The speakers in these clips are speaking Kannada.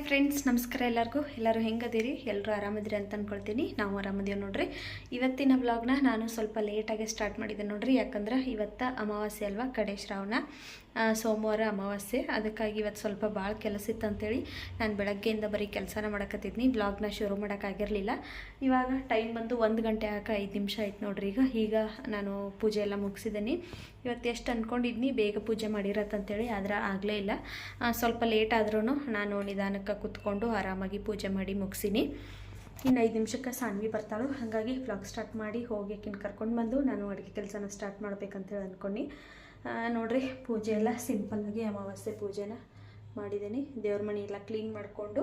ಹಾಯ್ ಫ್ರೆಂಡ್ಸ್ ನಮಸ್ಕಾರ ಎಲ್ಲರಿಗೂ. ಎಲ್ಲರೂ ಹೆಂಗದಿರಿ? ಎಲ್ಲರೂ ಆರಾಮದಿರಿ ಅಂತ ಅಂದ್ಕೊಳ್ತೀನಿ ನಾವು ಆರಾಮದೀವಿ ನೋಡ್ರಿ. ಇವತ್ತಿನ ಬ್ಲಾಗ್ನ ನಾನು ಸ್ವಲ್ಪ ಲೇಟಾಗಿ ಸ್ಟಾರ್ಟ್ ಮಾಡಿದ್ದೆ ನೋಡ್ರಿ. ಯಾಕಂದ್ರೆ ಇವತ್ತು ಅಮಾವಾಸ್ಯೆ ಅಲ್ವಾ? ಕಡೆ ಶ್ರಾವಣ ಸೋಮವಾರ ಅಮಾವಾಸ್ಯೆ. ಅದಕ್ಕಾಗಿ ಇವತ್ತು ಸ್ವಲ್ಪ ಭಾಳ ಕೆಲಸ ಇತ್ತು ಅಂತೇಳಿ ನಾನು ಬೆಳಗ್ಗೆಯಿಂದ ಬರೀ ಕೆಲಸನ ಮಾಡಕತ್ತಿದ್ನಿ. ಬ್ಲಾಗ್ನ ಶುರು ಮಾಡೋಕ್ಕಾಗಿರಲಿಲ್ಲ ಇವಾಗ ಟೈಮ್ ಬಂದು ಒಂದು ಗಂಟೆ ಹಾಕ ಐದು ನಿಮಿಷ ಆಯ್ತು ನೋಡ್ರಿ ಈಗ. ಈಗ ನಾನು ಪೂಜೆ ಎಲ್ಲ ಮುಗಿಸಿದ್ದೀನಿ ಇವತ್ತು ಎಷ್ಟು ಅಂದ್ಕೊಂಡಿದ್ನಿ ಬೇಗ ಪೂಜೆ ಮಾಡಿರತ್ತಂತೇಳಿ ಆದ್ರೆ ಆಗಲೇ ಇಲ್ಲ. ಸ್ವಲ್ಪ ಲೇಟ್ ಆದ್ರೂ ನಾನು ನಿಧಾನಕ್ಕೆ ಕೂತ್ಕೊಂಡು ಆರಾಮಾಗಿ ಪೂಜೆ ಮಾಡಿ ಮುಗಿಸಿನಿ. ಇನ್ನು ಐದು ನಿಮಿಷಕ್ಕೆ ಸಾನ್ವಿ ಬರ್ತಾಳು. ಹಾಗಾಗಿ ಫ್ಲಾಗ್ ಸ್ಟಾರ್ಟ್ ಮಾಡಿ ಹೋಗಿ ಕರ್ಕೊಂಡು ಬಂದು ನಾನು ಅಡುಗೆ ಕೆಲಸನ ಸ್ಟಾರ್ಟ್ ಮಾಡ್ಬೇಕಂತೇಳಿ ಅಂದ್ಕೊಂಡು ನೋಡ್ರಿ, ಪೂಜೆ ಎಲ್ಲ ಸಿಂಪಲ್ಲಾಗಿ ಅಮಾವಾಸ್ಯೆ ಪೂಜೆನ ಮಾಡಿದ್ದೀನಿ ದೇವ್ರ ಮನೆ ಎಲ್ಲ ಕ್ಲೀನ್ ಮಾಡಿಕೊಂಡು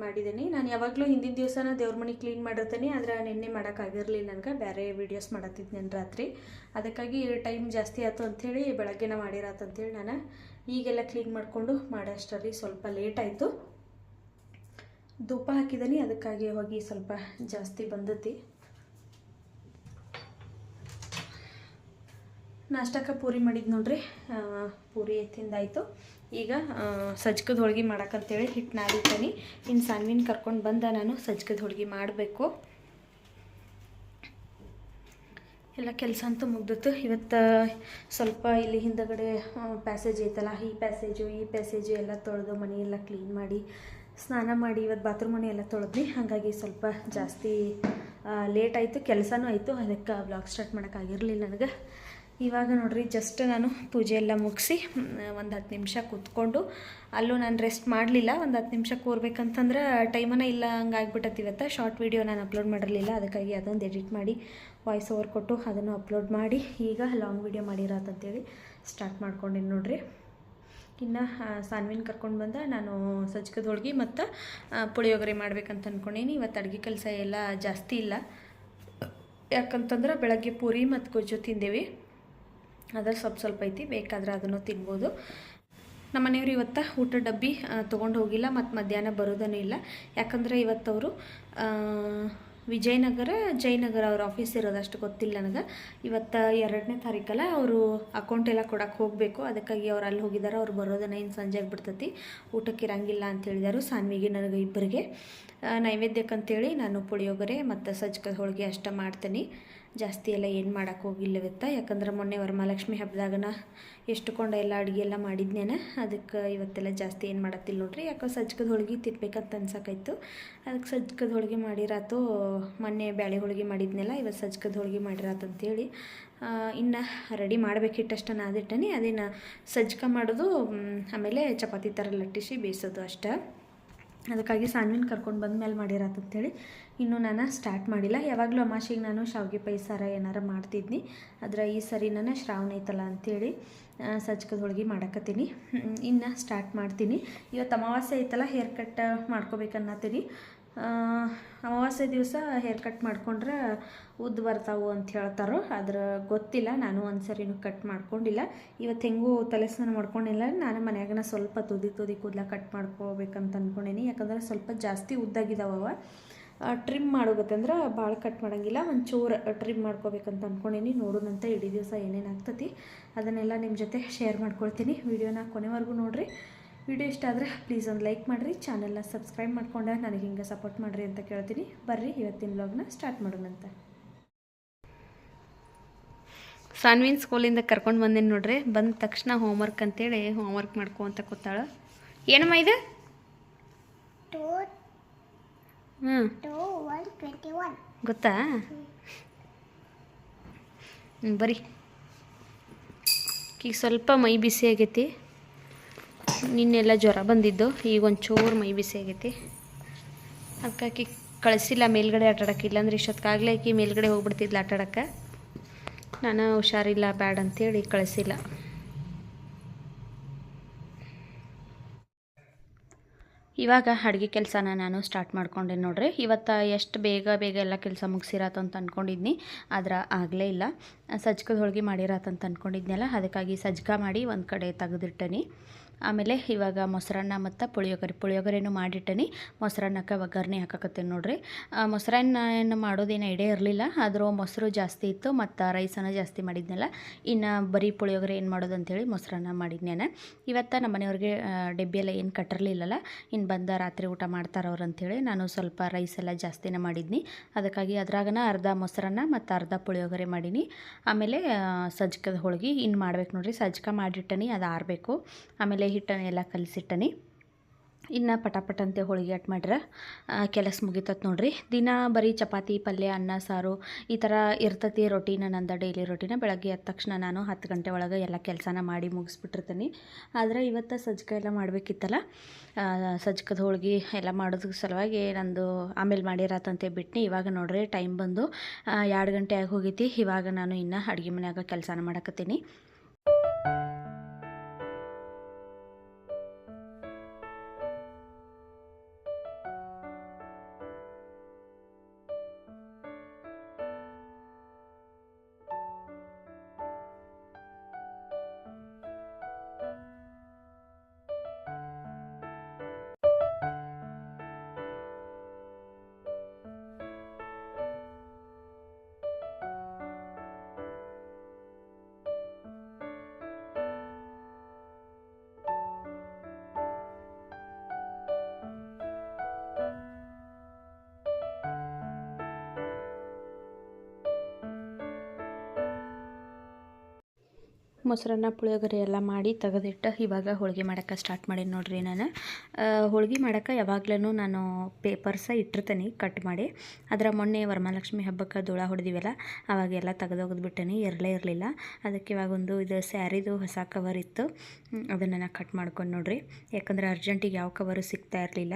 ಮಾಡಿದ್ದೀನಿ ನಾನು ಯಾವಾಗಲೂ ಹಿಂದಿನ ದಿವಸನ ದೇವ್ರ ಮನೆ ಕ್ಲೀನ್ ಮಾಡಿರ್ತೀನಿ, ಆದರೆ ನಿನ್ನೆ ಮಾಡೋಕ್ಕಾಗಿರಲಿಲ್ಲ ನನಗೆ. ಬೇರೆ ವೀಡಿಯೋಸ್ ಮಾಡತ್ತಿದ್ದೆ ರಾತ್ರಿ. ಅದಕ್ಕಾಗಿ ಟೈಮ್ ಜಾಸ್ತಿ ಆಯ್ತು ಅಂಥೇಳಿ ಬೆಳಗ್ಗೆನ ಮಾಡಿರತ್ತಂತೇಳಿ ನಾನು ಈಗೆಲ್ಲ ಕ್ಲೀನ್ ಮಾಡಿಕೊಂಡು ಮಾಡೋಷ್ಟರಲ್ಲಿ ಸ್ವಲ್ಪ ಲೇಟ್ ಆಯಿತು. ಧೂಪ ಹಾಕಿದ್ದೀನಿ ಅದಕ್ಕಾಗಿ ಹೋಗಿ ಸ್ವಲ್ಪ ಜಾಸ್ತಿ ಬಂದತಿ. ನಾಷ್ಟಕ್ಕೆ ಪೂರಿ ಮಾಡಿದ್ದು ನೋಡ್ರಿ. ಪೂರಿ ತಿಂದಾಯಿತು. ಈಗ ಸಜ್ಕದ ಹೋಳ್ಗೆ ಮಾಡಕ್ಕಂತೇಳಿ ಹಿಟ್ಟು ನಾದಿದ್ದೀನಿ ಇನ್ನು ಸಾನ್ವಿನ ಕರ್ಕೊಂಡು ಬಂದ ನಾನು ಸಜ್ಕದ ಹೋಳ್ಗೆ ಮಾಡಬೇಕು. ಎಲ್ಲ ಕೆಲಸ ಅಂತೂ ಮುಗ್ದಿತ್ತು. ಇವತ್ತು ಸ್ವಲ್ಪ ಇಲ್ಲಿ ಹಿಂದಗಡೆ ಪ್ಯಾಸೇಜ್ ಐತಲ್ಲ, ಈ ಪ್ಯಾಸೇಜು ಈ ಪ್ಯಾಸೇಜು ಎಲ್ಲ ತೊಳೆದು ಮನೆ ಎಲ್ಲ ಕ್ಲೀನ್ ಮಾಡಿ, ಸ್ನಾನ ಮಾಡಿ ಇವತ್ತು ಬಾತ್ರೂಮ್ ಮನೆ ಎಲ್ಲ ತೊಳೆದ್ವಿ ಹಾಗಾಗಿ ಸ್ವಲ್ಪ ಜಾಸ್ತಿ ಲೇಟ್ ಆಯಿತು, ಕೆಲಸನೂ ಆಯಿತು. ಅದಕ್ಕೆ ಬ್ಲಾಗ್ ಸ್ಟಾರ್ಟ್ ಮಾಡೋಕ್ಕಾಗಿರಲಿಲ್ಲ ನನಗೆ. ಇವಾಗ ನೋಡ್ರಿ ಜಸ್ಟ್ ನಾನು ಪೂಜೆ ಎಲ್ಲ ಮುಗಿಸಿ ಒಂದು ಹತ್ತು ನಿಮಿಷ ಕೂತ್ಕೊಂಡು, ಅಲ್ಲೂ ನಾನು ರೆಸ್ಟ್ ಮಾಡಲಿಲ್ಲ, ಒಂದು ಹತ್ತು ನಿಮಿಷ ಕೂರ್ಬೇಕಂತಂದ್ರೆ ಟೈಮನ್ನ ಇಲ್ಲ ಹಂಗಾಗ್ಬಿಟ್ಟತಿ ಇವತ್ತು ಶಾರ್ಟ್ ವೀಡಿಯೋ ನಾನು ಅಪ್ಲೋಡ್ ಮಾಡಿರಲಿಲ್ಲ, ಅದಕ್ಕಾಗಿ ಅದೊಂದು ಎಡಿಟ್ ಮಾಡಿ ವಾಯ್ಸ್ ಓವರ್ ಕೊಟ್ಟು ಅದನ್ನು ಅಪ್ಲೋಡ್ ಮಾಡಿ, ಈಗ ಲಾಂಗ್ ವೀಡಿಯೋ ಮಾಡಿರೋದಂತೇಳಿ ಸ್ಟಾರ್ಟ್ ಮಾಡ್ಕೊಂಡಿನಿ ನೋಡಿರಿ. ಇನ್ನು ಸಾನ್ವಿನ ಕರ್ಕೊಂಡು ಬಂದ, ನಾನು ಸಜ್ಜಕದ ಹೋಳ್ಗಿ ಮತ್ತು ಪುಳಿಯೋಗರೆ ಮಾಡ್ಬೇಕಂತ ಅಂದ್ಕೊಂಡೀನಿ ಇವತ್ತು ಅಡುಗೆ ಕೆಲಸ ಎಲ್ಲ ಜಾಸ್ತಿ ಇಲ್ಲ. ಯಾಕಂತಂದ್ರೆ ಬೆಳಗ್ಗೆ ಪೂರಿ ಮತ್ತು ಗೊಜ್ಜು ತಿಂದೇವಿ. ಅದ್ರ ಸ್ವಲ್ಪ ಸ್ವಲ್ಪ ಐತಿ, ಬೇಕಾದ್ರೆ ಅದನ್ನು ತಿನ್ಬೋದು. ನಮ್ಮ ಮನೆಯವರು ಇವತ್ತು ಊಟ ಡಬ್ಬಿ ತೊಗೊಂಡು ಹೋಗಿಲ್ಲ, ಮತ್ತು ಮಧ್ಯಾಹ್ನ ಬರೋದೂ ಇಲ್ಲ. ಯಾಕಂದರೆ ಇವತ್ತವರು ವಿಜಯನಗರ, ಜಯನಗರ ಅವ್ರ ಆಫೀಸ್ ಇರೋದಷ್ಟು ಗೊತ್ತಿಲ್ಲ ನನಗೆ. ಇವತ್ತು ಎರಡನೇ ತಾರೀಕಲ್ಲ ಅವರು ಅಕೌಂಟ್ ಎಲ್ಲ ಕೊಡಕ್ಕೆ ಹೋಗಬೇಕು. ಅದಕ್ಕಾಗಿ ಅವ್ರು ಅಲ್ಲಿ ಹೋಗಿದ್ದಾರೆ, ಅವ್ರು ಬರೋದನ್ನ ಇನ್ನು ಸಂಜೆ ಆಗಿಬಿಡ್ತೈತಿ. ಊಟಕ್ಕೆ ಇರಂಗಿಲ್ಲ ಅಂತ ಹೇಳಿದರು ಸಾನ್ವಿಗೆ ನನಗೆ ಇಬ್ಬರಿಗೆ. ನೈವೇದ್ಯಕ್ಕಂತೇಳಿ ನಾನು ಪುಳಿಯೋಗರೆ ಮತ್ತು ಸಜ್ಕದ ಹೋಳಿಗೆ ಅಷ್ಟ ಮಾಡ್ತೀನಿ. ಜಾಸ್ತಿ ಎಲ್ಲ ಏನು ಮಾಡೋಕ್ಕೆ ಹೋಗಿಲ್ಲ ಇವತ್ತು ಯಾಕಂದ್ರೆ ಮೊನ್ನೆ ವರಮಹಾಲಕ್ಷ್ಮಿ ಹಬ್ಬದಾಗನ ಎಷ್ಟು ಕೊಂಡ ಎಲ್ಲ ಅಡುಗೆ ಎಲ್ಲ ಮಾಡಿದ್ನೇನ, ಅದಕ್ಕೆ ಇವತ್ತೆಲ್ಲ ಜಾಸ್ತಿ ಏನು ಮಾಡತ್ತಿಲ್ಲ ನೋಡ್ರಿ. ಯಾಕೋ ಸಜ್ಕದ ಹೋಳಿಗೆ ತಿನ್ಬೇಕಂತ ಅನ್ಸಕ್ಕಾಯ್ತು ಅದಕ್ಕೆ ಸಜ್ಕದ ಹೋಳಿಗೆ ಮಾಡಿರಾತು, ಮೊನ್ನೆ ಬ್ಯಾಳೆ ಹೋಳಿಗೆ ಮಾಡಿದ್ನೆಲ್ಲ, ಇವತ್ತು ಸಜ್ಕದ ಹೋಳ್ಗೆ ಮಾಡಿರಾತಂತೇಳಿ ಇನ್ನು ರೆಡಿ ಮಾಡಬೇಕಿಟ್ಟಷ್ಟು ನಾದಿಟ್ಟನಿ ಅದೇನು ಸಜ್ಜಕ ಮಾಡೋದು ಆಮೇಲೆ ಚಪಾತಿ ಥರ ಲಟ್ಟಿಸಿ ಬೇಯಿಸೋದು ಅಷ್ಟೇ. ಅದಕ್ಕಾಗಿ ಸಾನ್ವಿನ ಕರ್ಕೊಂಡು ಬಂದ ಮೇಲೆ ಮಾಡಿರತ್ತಂತೇಳಿ ಇನ್ನೂ ನಾನು ಸ್ಟಾರ್ಟ್ ಮಾಡಿಲ್ಲ. ಯಾವಾಗಲೂ ಅಮಾಶಿಗೆ ನಾನು ಶಾವಿಗೆ ಪೈಸಾರ ಏನಾರ ಮಾಡ್ತಿದ್ನಿ. ಆದರೆ ಈ ಸರಿ ನಾನು ಶ್ರಾವಣ ಐತಲ್ಲ ಅಂಥೇಳಿ ಸಜ್ಕದ ಹೋಳಿಗೆ ಮಾಡಕತ್ತೀನಿ. ಇನ್ನು ಸ್ಟಾರ್ಟ್ ಮಾಡ್ತೀನಿ. ಇವತ್ತು ಅಮಾವಾಸ್ಯೆ ಐತಲ್ಲ ಹೇರ್ ಕಟ್ ಮಾಡ್ಕೋಬೇಕನ್ನತ್ತೀನಿ. ಅಮಾವಾಸ್ಯೆ ದಿವಸ ಹೇರ್ ಕಟ್ ಮಾಡ್ಕೊಂಡ್ರೆ ಉದ್ದು ಬರ್ತಾವು ಅಂತ ಹೇಳ್ತಾರೋ. ಆದ್ರೆ ಗೊತ್ತಿಲ್ಲ, ನಾನು ಒಂದು ಸರಿನೂ ಕಟ್ ಮಾಡ್ಕೊಂಡಿಲ್ಲ. ಇವತ್ತು ಹೆಂಗೂ ತಲೆ ಸ್ನಾನ ಮಾಡ್ಕೊಂಡಿಲ್ಲ. ನಾನು ಮನ್ಯಾಗನ ಸ್ವಲ್ಪ ತುದಿ ತುದಿ ಕೂದಲ ಕಟ್ ಮಾಡ್ಕೋಬೇಕಂತ ಅಂದ್ಕೊಂಡೇನಿ ಯಾಕಂದ್ರೆ ಸ್ವಲ್ಪ ಜಾಸ್ತಿ ಉದ್ದಾಗಿದ್ದಾವ ಟ್ರಿಮ್ ಮಾಡೋಗತ್ತಂದ್ರೆ ಭಾಳ ಕಟ್ ಮಾಡೋಂಗಿಲ್ಲ. ಒಂಚೂರು ಟ್ರಿಮ್ ಮಾಡ್ಕೋಬೇಕಂತ ಅಂದ್ಕೊಂಡೇನಿ ನೋಡೋಣಂತ ಇಡೀ ದಿವಸ ಏನೇನು ಆಗ್ತತಿ, ಅದನ್ನೆಲ್ಲ ನಿಮ್ಮ ಜೊತೆ ಶೇರ್ ಮಾಡ್ಕೊಳ್ತೀನಿ. ವಿಡಿಯೋನ ಕೊನೆವರೆಗೂ ನೋಡಿರಿ. ವಿಡಿಯೋ ಇಷ್ಟ ಆದರೆ ಪ್ಲೀಸ್ ಒಂದು ಲೈಕ್ ಮಾಡಿರಿ ಚಾನೆಲ್ನ ಸಬ್ಸ್ಕ್ರೈಬ್ ಮಾಡ್ಕೊಂಡೆ ನನಗೆ ಹಿಂಗೆ ಸಪೋರ್ಟ್ ಮಾಡಿರಿ ಅಂತ ಕೇಳ್ತೀನಿ. ಬರ್ರಿ ಇವತ್ತಿನ ಲಾಗ್ನ ಸ್ಟಾರ್ಟ್ ಮಾಡೋಣಂತೆ ಸಾನ್ವಿನ್ ಸ್ಕೂಲಿಂದ ಕರ್ಕೊಂಡು ಬಂದೇನೆ ನೋಡ್ರಿ, ಬಂದ ತಕ್ಷಣ ಹೋಮ್ವರ್ಕ್ ಅಂತೇಳಿ ಹೋಮ್ವರ್ಕ್ ಮಾಡ್ಕೊಂತ ಕೂತಾಳ. ಏನಮ್ಮ ಇದು? ಹ್ಞೂ. ಗೊತ್ತಾ? ಬರಿ ಈಗ ಸ್ವಲ್ಪ ಮೈ ಬಿಸಿ ಆಗೈತಿ. ನಿನ್ನೆಲ್ಲ ಜ್ವರ ಬಂದಿದ್ದು, ಈಗ ಒಂಚೂರು ಮೈ ಬಿಸಿ ಆಗೈತಿ. ಅದಕ್ಕಾಕಿ ಕಳಿಸಿಲ್ಲ, ಮೇಲ್ಗಡೆ ಆಟಾಡೋಕೆ ಇಲ್ಲಾಂದ್ರೆ ಇಷ್ಟೊತ್ತಿಗಾಗಲೇ ಆಕಿ ಮೇಲ್ಗಡೆ ಹೋಗ್ಬಿಡ್ತಿದ್ಲ ಆಟಾಡಕ್ಕೆ. ನಾನು ಹುಷಾರಿಲ್ಲ, ಬ್ಯಾಡ್ ಅಂತೇಳಿ ಕಳಿಸಿಲ್ಲ. ಇವಾಗ ಅಡುಗೆ ಕೆಲಸನ ನಾನು ಸ್ಟಾರ್ಟ್ ಮಾಡ್ಕೊಂಡೆ ನೋಡ್ರಿ. ಇವತ್ತು ಎಷ್ಟು ಬೇಗ ಬೇಗ ಎಲ್ಲ ಕೆಲಸ ಮುಗಿಸಿರತ್ತ ಅಂತ ಅಂದ್ಕೊಂಡಿದ್ನಿ ಆದ್ರೆ ಆಗಲೇ ಇಲ್ಲ. ಸಜ್ಕದ ಹೋಳಿಗೆ ಮಾಡಿರತ್ತಂತ ಅಂದ್ಕೊಂಡಿದ್ನಲ್ಲ ಅದಕ್ಕಾಗಿ ಸಜ್ಕ ಮಾಡಿ ಒಂದು ಕಡೆ ತೆಗೆದಿಟ್ಟನಿ. ಆಮೇಲೆ ಇವಾಗ ಮೊಸರನ್ನ ಮತ್ತು ಪುಳಿಯೋಗರೆ. ಪುಳಿಯೋಗರೆನೂ ಮಾಡಿಟ್ಟನಿ. ಮೊಸರನ್ನಕ್ಕೆ ಒಗ್ಗರಣೆ ಹಾಕಕತ್ತೇನೆ ನೋಡ್ರಿ. ಮೊಸರನ್ನ ಏನು ಮಾಡೋದೇನು ಐಡಿಯಾ ಇರಲಿಲ್ಲ. ಆದರೂ ಮೊಸರು ಜಾಸ್ತಿ ಇತ್ತು ಮತ್ತು ರೈಸನ್ನು ಜಾಸ್ತಿ ಮಾಡಿದ್ನಲ್ಲ. ಇನ್ನು ಬರೀ ಪುಳಿಯೋಗರೆ ಏನು ಮಾಡೋದು ಅಂತೇಳಿ ಮೊಸರನ್ನ ಮಾಡಿದ್ನೇನೆ ಇವತ್ತು ನಮ್ಮ ಮನೆಯವ್ರಿಗೆ ಡಬ್ಬಿಯೆಲ್ಲ ಏನು ಕಟ್ಟಿರಲಿಲ್ಲಲ್ಲ. ಇನ್ನು ಬಂದ ರಾತ್ರಿ ಊಟ ಮಾಡ್ತಾರೆ ಅವ್ರು ಅಂಥೇಳಿ ನಾನು ಸ್ವಲ್ಪ ರೈಸ್ ಎಲ್ಲ ಜಾಸ್ತಿನೇ ಮಾಡಿದ್ನಿ. ಅದಕ್ಕಾಗಿ ಅದ್ರಾಗನ ಅರ್ಧ ಮೊಸರನ್ನ ಮತ್ತು ಅರ್ಧ ಪುಳಿಯೋಗರೆ ಮಾಡೀನಿ. ಆಮೇಲೆ ಸಜ್ಕದ ಹೋಳಿಗೆ ಇನ್ನು ಮಾಡ್ಬೇಕು ನೋಡ್ರಿ. ಸಜ್ಕ ಮಾಡಿಟ್ಟನಿ, ಅದು ಆರಬೇಕು. ಆಮೇಲೆ ಹಿಟ್ಟನ್ನು ಎಲ್ಲ ಕಲಸಿಟ್ಟನಿ. ಇನ್ನು ಪಟಾಪಟ ಅಂತೆ ಹೋಳಿಗೆ ಅಟ್ ಮಾಡ್ರೆ ಕೆಲಸ ಮುಗಿತತ್ ನೋಡ್ರಿ. ದಿನ ಬರೀ ಚಪಾತಿ, ಪಲ್ಯ, ಅನ್ನ, ಸಾರು, ಈ ಥರ ಇರ್ತತಿ ರೊಟೀನ, ನಂದು ಡೈಲಿ ರೊಟೀನ ಬೆಳಗ್ಗೆ ಎದ್ದ ತಕ್ಷಣ ನಾನು ಹತ್ತು ಗಂಟೆ ಒಳಗೆ ಎಲ್ಲ ಕೆಲಸನ ಮಾಡಿ ಮುಗಿಸ್ಬಿಟ್ಟಿರ್ತೀನಿ. ಆದರೆ ಇವತ್ತು ಸಜ್ಜಕ ಎಲ್ಲ ಮಾಡಬೇಕಿತ್ತಲ್ಲ ಸಜ್ಜಕದ ಹೋಳಿಗೆ ಎಲ್ಲ ಮಾಡೋದ್ರ ಸಲುವಾಗಿ ನಂದು ಆಮೇಲೆ ಮಾಡಿರತ್ತಂತೆ ಬಿಟ್ನಿ. ಇವಾಗ ನೋಡ್ರಿ ಟೈಮ್ ಬಂದು ಎರಡು ಗಂಟೆ ಆಗಿ ಹೋಗೈತಿ. ಇವಾಗ ನಾನು ಇನ್ನು ಅಡುಗೆ ಮನ್ಯಾಗ ಕೆಲಸನ ಮಾಡಕತ್ತೀನಿ. ಮೊಸರನ್ನ ಪುಳಿಯೋಗರೆ ಎಲ್ಲ ಮಾಡಿ ತೆಗೆದಿಟ್ಟು ಇವಾಗ ಹೋಳಿಗೆ ಮಾಡೋಕ್ಕೆ ಸ್ಟಾರ್ಟ್ ಮಾಡೀನಿ ನೋಡಿರಿ ನಾನು. ಹೋಳಿಗೆ ಮಾಡೋಕ್ಕೆ ಯಾವಾಗ್ಲೂ ನಾನು ಪೇಪರ್ಸ ಇಟ್ಟಿರ್ತೀನಿ ಕಟ್ ಮಾಡಿ. ಅದರ ಮೊನ್ನೆ ವರಮಹಾಲಕ್ಷ್ಮಿ ಹಬ್ಬಕ್ಕೆ ಧೂಳ ಹೊಡೆದಿವಲ್ಲ, ಅವಾಗೆಲ್ಲ ತೆಗೆದೋಗಿದ್ಬಿಟ್ಟೇನಿ ಇರಲೇ ಇರಲಿಲ್ಲ. ಅದಕ್ಕೆ ಇವಾಗ ಒಂದು ಇದು ಸ್ಯಾರಿದು ಹೊಸ ಕವರ್ ಇತ್ತು. ಅದನ್ನು ನಾನು ಕಟ್ ಮಾಡ್ಕೊಂಡು ನೋಡಿರಿ. ಯಾಕಂದ್ರೆ ಅರ್ಜೆಂಟಿಗೆ ಯಾವ ಕವರು ಸಿಗ್ತಾ ಇರಲಿಲ್ಲ.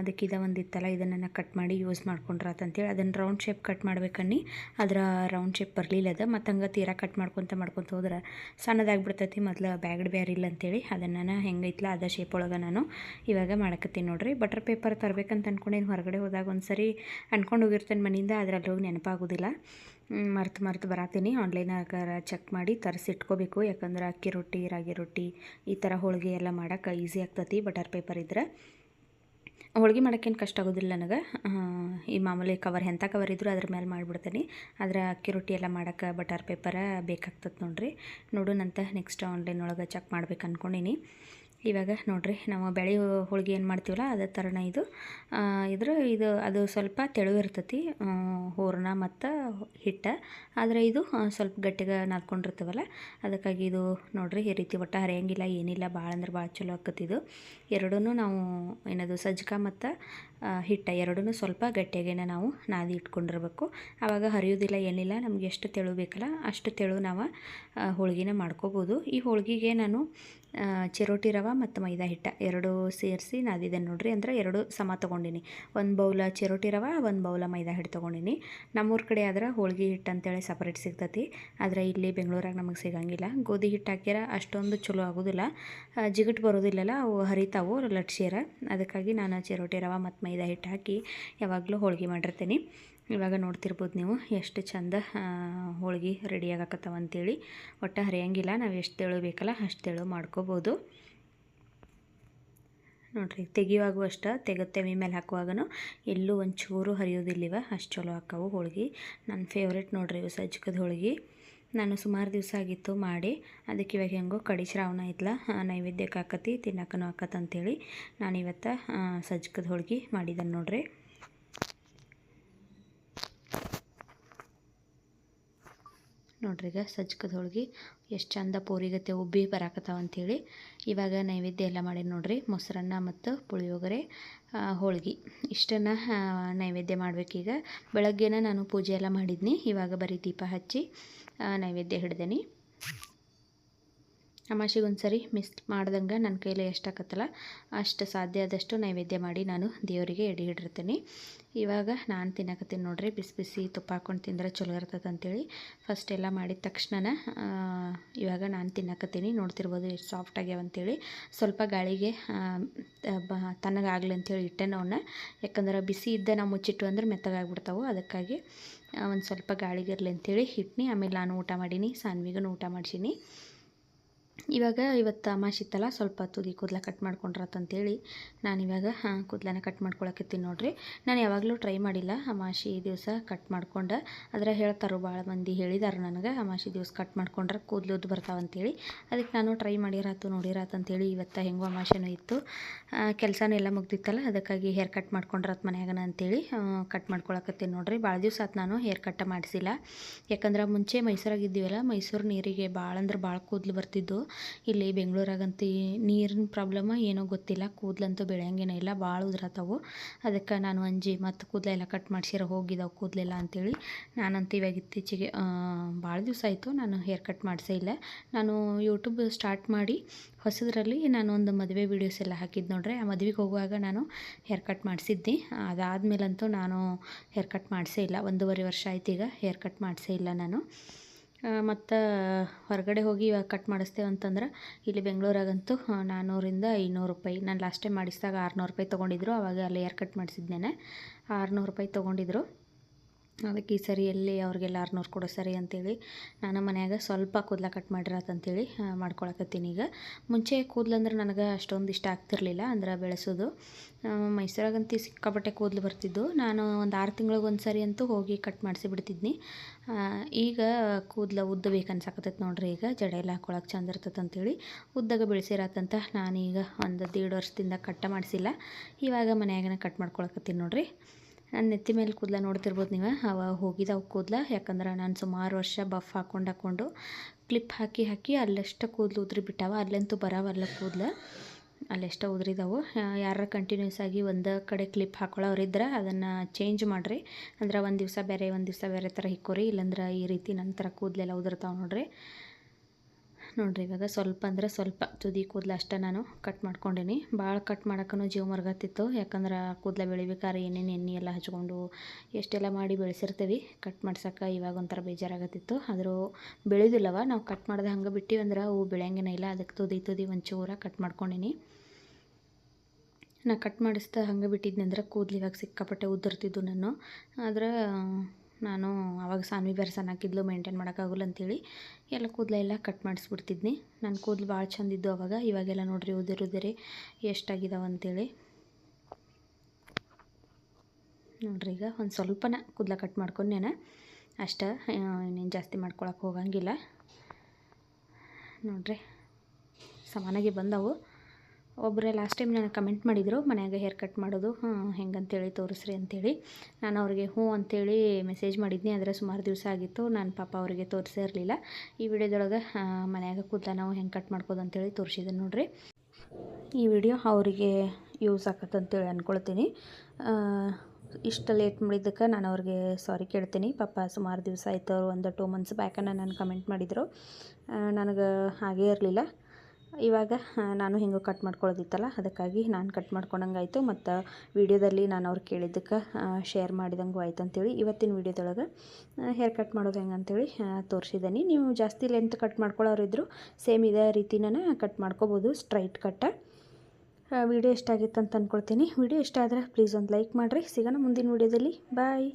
ಅದಕ್ಕೆ ಇದ ಒಂದು ಇತ್ತಲ್ಲ ಇದನ್ನು ನಾನು ಕಟ್ ಮಾಡಿ ಯೂಸ್ ಮಾಡ್ಕೊಂಡ್ರಾತಂತೇಳಿ ಅದನ್ನು ರೌಂಡ್ ಶೇಪ್ ಕಟ್ ಮಾಡ್ಬೇಕನ್ನಿ. ಅದರ ರೌಂಡ್ ಶೇಪ್ ಬರಲಿಲ್ಲ ಅದು, ಮತ್ತು ಹಂಗೆ ತೀರಾ ಕಟ್ ಮಾಡ್ಕೊತ ಮಾಡ್ಕೊತ ಹೋದ್ರೆ ಸಣ್ಣದಾಗ್ಬಿಡ್ತೈತಿ, ಮೊದಲು ಬ್ಯಾಗ್ಡ್ ಬ್ಯಾರ ಇಲ್ಲ ಅಂತೇಳಿ ಅದನ್ನು ನಾನು ಹೆಂಗೈತ್ಲ, ಅದ ಶೇಪ್ ಒಳಗೆ ನಾನು ಇವಾಗ ಮಾಡಕತ್ತೀನಿ ನೋಡಿರಿ. ಬಟರ್ ಪೇಪರ್ ತರಬೇಕಂತ ಅಂದ್ಕೊಂಡೇನು ಹೊರಗಡೆ ಹೋದಾಗ ಒಂದು ಸರಿ ಅಂದ್ಕೊಂಡು ಹೋಗಿರ್ತೇನೆ ಮನೆಯಿಂದ ಅದರಲ್ಲಿ ಹೋಗಿ ನೆನಪಾಗೋದಿಲ್ಲ. ಮರ್ತು ಮರ್ತು ಬರಾತೀನಿ ಆನ್ಲೈನಾಗ ಚೆಕ್ ಮಾಡಿ ತರಿಸಿಟ್ಕೋಬೇಕು ಯಾಕಂದ್ರೆ ಅಕ್ಕಿ ರೊಟ್ಟಿ, ರಾಗಿ ರೊಟ್ಟಿ ಈ ಥರ ಹೋಳಿಗೆ ಎಲ್ಲ ಮಾಡೋಕೆ ಈಸಿ ಆಗ್ತತಿ ಬಟರ್ ಪೇಪರ್ ಇದ್ರೆ. ಹೋಳ್ಗೆ ಮಾಡೋಕ್ಕೇನು ಕಷ್ಟ ಆಗೋದಿಲ್ಲ ನನಗೆ. ಈ ಮಾಮೂಲಿ ಕವರ್ ಎಂಥ ಕವರ್ ಇದ್ದರೂ ಅದ್ರ ಮೇಲೆ ಮಾಡಿಬಿಡ್ತೀನಿ. ಅದರ ಅಕ್ಕಿ ರೊಟ್ಟಿ ಎಲ್ಲ ಮಾಡೋಕ್ಕೆ ಬಟರ್ ಪೇಪರ ಬೇಕಾಗ್ತದೆ ನೋಡ್ರಿ. ನೋಡೋಣಂತ ನೆಕ್ಸ್ಟ್ ಆನ್ಲೈನ್ ಒಳಗೆ ಚೆಕ್ ಮಾಡ್ಬೇಕು ಅಂದ್ಕೊಂಡೀನಿ ಇವಾಗ ನೋಡಿರಿ, ನಾವು ಬೆಳೆ ಹೋಳಿಗೆ ಏನು ಮಾಡ್ತೀವಲ್ಲ, ಅದೇ ಥರನ ಇದು. ಇದ್ರ ಇದು, ಅದು ಸ್ವಲ್ಪ ತೆಳುವಿರ್ತತಿ ಹೂರ್ಣ ಮತ್ತು ಹಿಟ್ಟು. ಆದರೆ ಇದು ಸ್ವಲ್ಪ ಗಟ್ಟಿಗೆ ನಾದ್ಕೊಂಡಿರ್ತೀವಲ್ಲ, ಅದಕ್ಕಾಗಿ ಇದು ನೋಡ್ರಿ, ಈ ರೀತಿ ಒಟ್ಟು ಹರಿಯಂಗಿಲ್ಲ, ಏನಿಲ್ಲ ಭಾಳ ಅಂದ್ರೆ ಭಾಳ ಚಲೋ ಆಕತ್ತಿದು ಎರಡೂ ನಾವು ಏನದು, ಸಜ್ಕ ಮತ್ತು ಹಿಟ್ಟು ಎರಡೂ ಸ್ವಲ್ಪ ಗಟ್ಟಿಯಾಗೇನೆ ನಾವು ನಾದಿ ಇಟ್ಕೊಂಡಿರ್ಬೇಕು. ಆವಾಗ ಹರಿಯೋದಿಲ್ಲ ಏನಿಲ್ಲ, ನಮ್ಗೆ ಎಷ್ಟು ತೆಳು ಬೇಕಲ್ಲ ಅಷ್ಟು ತೆಳು ನಾವು ಹೋಳಿಗೆನ ಮಾಡ್ಕೋಬೋದು. ಈ ಹೋಳಿಗೆಗೆ ನಾನು ಚಿರೋಟಿ ರವ ಮತ್ತು ಮೈದಾ ಹಿಟ್ಟ ಎರಡು ಸೇರಿಸಿ ನಾದಿದೆ ನೋಡಿರಿ. ಅಂದ್ರೆ ಎರಡು ಸಮ ತೊಗೊಂಡಿನಿ. ಒಂದು ಬೌಲ ಚಿರೋಟಿ ರವ, ಒಂದು ಬೌಲ ಮೈದಾ ಹಿಟ್ಟು ತೊಗೊಂಡಿನಿ. ನಮ್ಮೂರ ಕಡೆ ಆದ್ರೆ ಹೋಳಿಗೆ ಹಿಟ್ಟು ಅಂತೇಳಿ ಸಪ್ರೇಟ್ ಸಿಗ್ತತಿ. ಆದರೆ ಇಲ್ಲಿ ಬೆಂಗಳೂರಾಗ ನಮಗೆ ಸಿಗಂಗಿಲ್ಲ. ಗೋಧಿ ಹಿಟ್ಟು ಹಾಕ್ಯಾರ ಅಷ್ಟೊಂದು ಚಲೋ ಆಗೋದಿಲ್ಲ. ಜಿಗುಟ್ ಬರೋದಿಲ್ಲಲ್ಲ, ಅವು ಹರಿತಾವು ಲಟ್ಸಿಯರ. ಅದಕ್ಕಾಗಿ ನಾನು ಚಿರೋಟಿ ರವೆ ಮತ್ತು ಮೈದಾ ಹಿಟ್ಟು ಹಾಕಿ ಯಾವಾಗಲೂ ಹೋಳಿಗೆ ಮಾಡಿರ್ತೀನಿ. ಇವಾಗ ನೋಡ್ತಿರ್ಬೋದು ನೀವು ಎಷ್ಟು ಚಂದ ಹೋಳಿಗೆ ಹೋಳ್ಗೆ ರೆಡಿ ಆಗಕತ್ತವ ಅಂತೇಳಿ. ಒಟ್ಟು ಹರಿಯಂಗಿಲ್ಲ, ನಾವು ಎಷ್ಟು ತೆಳು ಬೇಕಲ್ಲ ಅಷ್ಟು ತೆಳು ಮಾಡ್ಕೋಬೋದು. ನೋಡಿರಿ ತೆಗಿಯುವಾಗೂ ಅಷ್ಟೇ ತೆಗುತ್ತೆ ಮೇಲೆ ಹಾಕುವಾಗನು ಎಲ್ಲೂ ಒಂಚೂರು ಹರಿಯೋದಿಲ್ಲಿವ, ಅಷ್ಟು ಚಲೋ ಹಾಕವು ಹೋಳ್ಗೆ. ನನ್ನ ಫೇವ್ರೇಟ್ ನೋಡ್ರಿ ಇವು ಸಜ್ಜಕದ ಹೋಳ್ಗೆ. ನಾನು ಸುಮಾರು ದಿವಸ ಆಗಿತ್ತು ಮಾಡಿ, ಅದಕ್ಕೆ ಇವಾಗ ಹೆಂಗೋ ಕಡಿ ಶ್ರಾವಣ ಐತ್ಲ ನೈವೇದ್ಯಕ್ಕೆ ಹಾಕತಿ ತಿನ್ನಕ್ಕೂ ಹಾಕತ್ತೆ ಅಂಥೇಳಿ ನಾನು ಇವತ್ತು ಸಜ್ಕದ ಹೋಳ್ಗೆ ಮಾಡಿದ್ದೇನೆ ನೋಡ್ರಿ. ನೋಡ್ರಿ ಈಗ ಸಜ್ಕದ ಹೋಳ್ಗೆ ಎಷ್ಟು ಚಂದ ಪೂರಿಗತ್ತೆ, ಉಬ್ಬಿ ಬರಾಕತ್ತಾವ ಅಂಥೇಳಿ ಇವಾಗ ನೈವೇದ್ಯ ಎಲ್ಲ ಮಾಡಿ ನೋಡ್ರಿ. ಮೊಸರನ್ನ ಮತ್ತು ಪುಳಿಯೋಗರೆ ಹೋಳ್ಗೆ. ಇಷ್ಟನ್ನು ನೈವೇದ್ಯ ಮಾಡಬೇಕೀಗ. ಬೆಳಗ್ಗೆನ ನಾನು ಪೂಜೆ ಎಲ್ಲ ಮಾಡಿದ್ನಿ. ಇವಾಗ ಬರೀ ದೀಪ ಹಚ್ಚಿ ನೈವೇದ್ಯ ಹಿಡ್ದೇನಿ. ಅಮಾಶಿಗೆ ಒಂದು ಸರಿ ಮಿಸ್ ಮಾಡ್ದಂಗೆ ನನ್ನ ಕೈಲಿ ಎಷ್ಟಾಗತ್ತಲ್ಲ ಅಷ್ಟು ಸಾಧ್ಯ ಆದಷ್ಟು ನೈವೇದ್ಯ ಮಾಡಿ ನಾನು ದೇವರಿಗೆ ಎಡೆ ಹಿಡಿರ್ತೀನಿ. ಇವಾಗ ನಾನು ತಿನ್ನಕತ್ತೀನಿ ನೋಡ್ರಿ, ಬಿಸಿ ಬಿಸಿ ತುಪ್ಪ ಹಾಕ್ಕೊಂಡು ತಿಂದ್ರೆ ಚಲೋ ಇರ್ತದೆ ಅಂತೇಳಿ ಫಸ್ಟ್ ಎಲ್ಲ ಮಾಡಿದ ತಕ್ಷಣ ಇವಾಗ ನಾನು ತಿನ್ನಕತ್ತೀನಿ. ನೋಡ್ತಿರ್ಬೋದು ಎಷ್ಟು ಸಾಫ್ಟ್ ಅಂತೇಳಿ. ಸ್ವಲ್ಪ ಗಾಳಿಗೆ ಬ, ತಣ್ಣಗಾಗಲಿ ಅಂತೇಳಿ ಇಟ್ಟೆ ಅವನ್ನ ಯಾಕಂದ್ರೆ ಬಿಸಿ ಇದ್ದ ನಾವು ಮುಚ್ಚಿಟ್ಟು ಅಂದ್ರೆ ಮೆತ್ತಗಾಗ್ಬಿಡ್ತಾವೆ. ಅದಕ್ಕಾಗಿ ಒಂದು ಸ್ವಲ್ಪ ಗಾಳಿಗಿರಲಿ ಅಂತೇಳಿ ಇಟ್ನಿ ಆಮೇಲೆ ನಾನು ಊಟ ಮಾಡೀನಿ ಸಾನ್ವಿಗೂ ಊಟ ಮಾಡಿಸೀನಿ. ಇವಾಗ ಇವತ್ತು ಅಮಾಶ್ ಇತ್ತಲ್ಲ, ಸ್ವಲ್ಪ ತುದಿ ಕೂದಲ ಕಟ್ ಮಾಡ್ಕೊಂಡ್ರತ್ತಂತೇಳಿ ನಾನು ಇವಾಗ, ಹಾಂ, ಕೂದಲನ ಕಟ್ ಮಾಡ್ಕೊಳಕತ್ತೀನಿ ನೋಡಿರಿ. ನಾನು ಯಾವಾಗಲೂ ಟ್ರೈ ಮಾಡಿಲ್ಲ ಅಮಾಶಿ ದಿವಸ ಕಟ್ ಮಾಡ್ಕೊಂಡು. ಅದರ ಹೇಳ್ತಾರೋ ಭಾಳ ಮಂದಿ ಹೇಳಿದಾರೆ ನನಗೆ, ಅಮಾಶಿ ದಿವಸ ಕಟ್ ಮಾಡ್ಕೊಂಡ್ರೆ ಕೂದಲು ಉದ್ದು ಬರ್ತಾವಂತೇಳಿ ಅದಕ್ಕೆ ನಾನು ಟ್ರೈ ಮಾಡಿರಾತು ನೋಡಿರಾತಂತೇಳಿ ಇವತ್ತು ಹೆಂಗೋ ಅಮಾಶೆನೂ ಇತ್ತು. ಕೆಲಸನೂ ಎಲ್ಲ ಮುಗ್ದಿತ್ತಲ್ಲ, ಅದಕ್ಕಾಗಿ ಹೇರ್ ಕಟ್ ಮಾಡ್ಕೊಂಡ್ರತ್ ಮನ್ಯಾಗನ ಅಂತೇಳಿ ಕಟ್ ಮಾಡ್ಕೊಳಕತ್ತೀನಿ ನೋಡಿರಿ. ಭಾಳ ದಿವಸ ಆತು ನಾನು ಹೇರ್ ಕಟ್ ಮಾಡಿಸಿಲ್ಲ. ಯಾಕಂದ್ರೆ ಮುಂಚೆ ಮೈಸೂರಾಗಿದ್ದೀವಲ್ಲ ಮೈಸೂರು ನೀರಿಗೆ ಭಾಳ ಅಂದ್ರೆ ಭಾಳ ಕೂದಲು ಬರ್ತಿದ್ದು. ಇಲ್ಲಿ ಬೆಂಗಳೂರಾಗಂತೂ ನೀರಿನ ಪ್ರಾಬ್ಲಮ್ ಏನೋ ಗೊತ್ತಿಲ್ಲ. ಕೂದಲಂತೂ ಬೆಳೆಯಂಗೇನ ಇಲ್ಲ. ಭಾಳ ಉದ್ರತಾವು. ಅದಕ್ಕೆ ನಾನು ಅಂಜಿ ಮತ್ತು ಕೂದಲೆಲ್ಲ ಕಟ್ ಮಾಡ್ಸಿರ ಹೋಗಿದ್ದಾವೆ ಕೂದಲೆಲ್ಲ ಅಂತೇಳಿ. ನಾನಂತೂ ಇವಾಗ ಇತ್ತೀಚೆಗೆ ಭಾಳ ದಿವಸ ಆಯಿತು ನಾನು ಹೇರ್ ಕಟ್ ಮಾಡಿಸೇ ಇಲ್ಲ. ನಾನು ಯೂಟ್ಯೂಬ್ ಸ್ಟಾರ್ಟ್ ಮಾಡಿ ಹೊಸದರಲ್ಲಿ ನಾನು ಒಂದು ಮದುವೆ ವೀಡಿಯೋಸ್ ಎಲ್ಲ ಹಾಕಿದ್ದು ನೋಡ್ರಿ, ಆ ಮದುವೆಗೆ ಹೋಗುವಾಗ ನಾನು ಹೇರ್ ಕಟ್ ಮಾಡಿಸಿದ್ದೆ. ಅದಾದಮೇಲಂತೂ ನಾನು ಹೇರ್ ಕಟ್ ಮಾಡಿಸೇ ಇಲ್ಲ. ಒಂದೂವರೆ ವರ್ಷ ಆಯ್ತು ಈಗ ಹೇರ್ ಕಟ್ ಮಾಡಿಸೇ ಇಲ್ಲ ನಾನು. ಮತ್ತು ಹೊರಗಡೆ ಹೋಗಿ ಇವಾಗ ಕಟ್ ಮಾಡಿಸ್ತೇವೆ ಅಂತಂದ್ರೆ ಇಲ್ಲಿ ಬೆಂಗಳೂರಾಗಂತೂ ನಾನ್ನೂರಿಂದ ಐನೂರು ರೂಪಾಯಿ. ನಾನು ಲಾಸ್ಟ್ ಟೈಮ್ ಮಾಡಿಸಿದಾಗ ಆರುನೂರು ರೂಪಾಯಿ ತೊಗೊಂಡಿದ್ರು ಆವಾಗ ಲೇಯರ್ ಕಟ್ ಮಾಡಿಸಿದ್ನೇನೆ. ಆರುನೂರು ರೂಪಾಯಿ ತೊಗೊಂಡಿದ್ರು. ಅದಕ್ಕೆ ಈ ಸರಿ ಎಲ್ಲಿ ಅವ್ರಿಗೆಲ್ಲ ಆರುನೂರು ಕೊಡೋ ಸರಿ ಅಂತೇಳಿ ನಾನು ಮನ್ಯಾಗ ಸ್ವಲ್ಪ ಕೂದಲ ಕಟ್ ಮಾಡಿರತ್ತಂತೇಳಿ ಮಾಡ್ಕೊಳಕತ್ತೀನಿ ಈಗ. ಮುಂಚೆ ಕೂದಲಂದ್ರೆ ನನಗೆ ಅಷ್ಟೊಂದು ಇಷ್ಟ ಆಗ್ತಿರ್ಲಿಲ್ಲ ಅಂದ್ರೆ ಬೆಳೆಸೋದು. ಮೈಸೂರಾಗಂತೂ ಸಿಕ್ಕಾಪಟ್ಟೆ ಕೂದಲು ಬರ್ತಿದ್ದು. ನಾನು ಒಂದು ಆರು ತಿಂಗಳಿಗೆ ಒಂದು ಸರಿ ಅಂತೂ ಹೋಗಿ ಕಟ್ ಮಾಡಿಸಿ ಬಿಡ್ತಿದ್ನಿ. ಈಗ ಕೂದಲ ಉದ್ದ ಬೇಕು ಅನ್ಸಕತ್ತೈತೆ ನೋಡ್ರಿ ಈಗ, ಜಡೆ ಎಲ್ಲ ಹಾಕೊಳಕ್ಕೆ ಚಂದ ಇರ್ತೈತೆ ಅಂತೇಳಿ ಉದ್ದಾಗ ಬೆಳೆಸಿರತ್ತಂತ ನಾನೀಗ ಒಂದು ದೀಡ್ ವರ್ಷದಿಂದ ಕಟ್ಟ ಮಾಡಿಸಿಲ್ಲ. ಇವಾಗ ಮನ್ಯಾಗನ ಕಟ್ ಮಾಡ್ಕೊಳಕತ್ತೀನಿ ನೋಡ್ರಿ. ನನ್ನ ನೆತ್ತಿ ಮೇಲೆ ಕೂದಲ ನೋಡ್ತಿರ್ಬೋದು ನೀವು. ಅವ ಹೋಗಿದಾವೆ ಕೂದಲ. ಯಾಕಂದ್ರೆ ನಾನು ಸುಮಾರು ವರ್ಷ ಬಫ್ ಹಾಕೊಂಡು ಹಾಕ್ಕೊಂಡು ಕ್ಲಿಪ್ ಹಾಕಿ ಹಾಕಿ ಅಲ್ಲೆಷ್ಟು ಕೂದಲು ಉದ್ರಿ ಬಿಟ್ಟಾವ ಅಲ್ಲಂತೂ ಬರಾವಲ್ಲ ಕೂದಲ. ಅಲ್ಲೆಷ್ಟು ಉದ್ರಿದಾವು. ಯಾರ ಕಂಟಿನ್ಯೂಸ್ ಆಗಿ ಒಂದು ಕಡೆ ಕ್ಲಿಪ್ ಹಾಕೊಳ್ಳೋರಿದ್ರೆ ಅದನ್ನು ಚೇಂಜ್ ಮಾಡಿರಿ. ಅಂದ್ರೆ ಒಂದು ದಿವಸ ಬೇರೆ ಒಂದು ದಿವಸ ಬೇರೆ ಥರ ಹಿಕ್ಕೋರಿ. ಇಲ್ಲಾಂದ್ರೆ ಈ ರೀತಿ ನನ್ನ ಥರ ಕೂದಲೆಲ್ಲ ಉದುರ್ತಾವೆ ನೋಡ್ರಿ. ನೋಡ್ರಿ ಇವಾಗ ಸ್ವಲ್ಪ ಅಂದ್ರೆ ಸ್ವಲ್ಪ. ತುದಿ ಕೂದಲು ಅಷ್ಟೇ ನಾನು ಕಟ್ ಮಾಡ್ಕೊಂಡೀನಿ. ಭಾಳ ಕಟ್ ಮಾಡೋಕ್ಕೂ ಜೀವ ಮರ್ಗತ್ತಿತ್ತು. ಯಾಕಂದ್ರೆ ಕೂದಲ ಬೆಳಿಬೇಕಾದ್ರೆ ಏನೇನು ಎಣ್ಣೆ ಎಲ್ಲ ಹಚ್ಕೊಂಡು ಎಷ್ಟೆಲ್ಲ ಮಾಡಿ ಬೆಳೆಸಿರ್ತೀವಿ ಕಟ್ ಮಾಡ್ಸೋಕೆ ಇವಾಗ ಒಂಥರ ಬೇಜಾರಾಗತ್ತಿತ್ತು. ಆದರೂ ಬೆಳೆದಿಲ್ಲವ. ನಾವು ಕಟ್ ಮಾಡ್ದೆ ಹಂಗೆ ಬಿಟ್ಟಿವಿ ಅಂದ್ರೆ ಅವು ಬೆಳೆಯಂಗೇನ ಇಲ್ಲ. ಅದಕ್ಕೆ ತುದಿ ತುದಿ ಒಂಚೂರ ಕಟ್ ಮಾಡ್ಕೊಂಡೀನಿ. ನಾ ಕಟ್ ಮಾಡಿಸ್ತಾ ಹಂಗೆ ಬಿಟ್ಟಿದ್ನಂದ್ರೆ ಕೂದಲು ಇವಾಗ ಸಿಕ್ಕಾಪಟ್ಟೆ ಉದುರ್ತಿದ್ದು ನಾನು. ಆದ್ರೆ ನಾನು ಅವಾಗ ಸಾನ್ವಿ ಬೇರೆ ಸಣ್ಣ ಹಾಕಿದ್ಲು ಮೇಂಟೈನ್ ಮಾಡೋಕ್ಕಾಗಲ್ಲ ಅಂತೇಳಿ. ಎಲ್ಲ ಕೂದಲ ಎಲ್ಲ ಕಟ್ ಮಾಡಿಸ್ಬಿಡ್ತಿದ್ನಿ. ನನ್ನ ಕೂದಲು ಭಾಳ ಚಂದಿದ್ದು ಅವಾಗ. ಇವಾಗೆಲ್ಲ ನೋಡ್ರಿ ಉದುರಿ ಎಷ್ಟಾಗಿದಾವೆ ಅಂತೇಳಿ. ನೋಡ್ರಿ ಈಗ ಒಂದು ಸ್ವಲ್ಪನ ಕೂದಲ ಕಟ್ ಮಾಡ್ಕೊಂಡೇನ. ಅಷ್ಟೇ ಇನ್ನೇನು ಜಾಸ್ತಿ ಮಾಡ್ಕೊಳಕ್ಕೆ ಹೋಗಂಗಿಲ್ಲ. ನೋಡ್ರಿ, ಸಮಾನಾಗಿ ಬಂದವು. ಒಬ್ಬರೇ ಲಾಸ್ಟ್ ಟೈಮ್ ನನಗೆ ಕಮೆಂಟ್ ಮಾಡಿದರು, ಮನ್ಯಾಗ ಹೇರ್ ಕಟ್ ಮಾಡೋದು ಹಾಂ ಹೆಂಗಂತೇಳಿ ತೋರಿಸ್ರಿ ಅಂತೇಳಿ. ನಾನು ಅವ್ರಿಗೆ ಹ್ಞೂ ಅಂತೇಳಿ ಮೆಸೇಜ್ ಮಾಡಿದ್ನಿ, ಆದರೆ ಸುಮಾರು ದಿವಸ ಆಗಿತ್ತು, ನಾನು ಪಾಪ ಅವರಿಗೆ ತೋರಿಸೇ ಇರಲಿಲ್ಲ. ಈ ವಿಡಿಯೋದೊಳಗೆ ಮನ್ಯಾಗ ಕೂತ ನಾವು ಹೆಂಗೆ ಕಟ್ ಮಾಡ್ಕೋದು ಅಂತೇಳಿ ತೋರಿಸಿದೆ ನೋಡಿರಿ. ಈ ವಿಡಿಯೋ ಅವರಿಗೆ ಯೂಸ್ ಆಕತ್ತಂತೇಳಿ ಅಂದ್ಕೊಳ್ತೀನಿ ಇಷ್ಟು ಲೇಟ್ ಮಾಡಿದ್ದಕ್ಕೆ ನಾನು ಅವ್ರಿಗೆ ಸಾರಿ ಕೇಳ್ತೀನಿ. ಪಾಪ ಸುಮಾರು ದಿವಸ ಆಯ್ತು, ಅವ್ರು ಒಂದು ಟೂ ಮಂತ್ಸ್ ಬ್ಯಾಕನ್ನು ನಾನು ಕಮೆಂಟ್ ಮಾಡಿದರು. ನನಗೆ ಹಾಗೇ ಇರಲಿಲ್ಲ. ಇವಾಗ ನಾನು ಹಿಂಗೆ ಕಟ್ ಮಾಡ್ಕೊಳ್ಳೋದಿತ್ತಲ್ಲ ಅದಕ್ಕಾಗಿ ನಾನು ಕಟ್ ಮಾಡ್ಕೊಂಡಂಗಾಯ್ತು. ಮತ್ತು ವಿಡಿಯೋದಲ್ಲಿ ನಾನು ಅವ್ರು ಕೇಳಿದ್ದಕ್ಕೆ ಶೇರ್ ಮಾಡಿದಂಗೂ ಆಯ್ತು ಅಂತೇಳಿ ಇವತ್ತಿನ ವೀಡಿಯೋದೊಳಗೆ ಹೇರ್ ಕಟ್ ಮಾಡೋದು ಹೆಂಗೆ ಅಂತೇಳಿ ತೋರಿಸಿದ್ದೀನಿ ನೀವು ಜಾಸ್ತಿ ಲೆಂತ್ ಕಟ್ ಮಾಡ್ಕೊಳ್ಳೋರಿದ್ರು ಸೇಮ್ ಇದೇ ರೀತಿನೇ ಕಟ್ ಮಾಡ್ಕೋಬೋದು ಸ್ಟ್ರೈಟ್ ಕಟ್ಟ ವಿಡಿಯೋ ಇಷ್ಟ ಆಗಿತ್ತು ಅಂತ ಅಂದ್ಕೊಳ್ತೀನಿ ವಿಡಿಯೋ ಇಷ್ಟ ಆದರೆ ಪ್ಲೀಸ್ ಒಂದು ಲೈಕ್ ಮಾಡಿರಿ. ಸಿಗೋಣ ಮುಂದಿನ ವಿಡಿಯೋದಲ್ಲಿ. ಬಾಯ್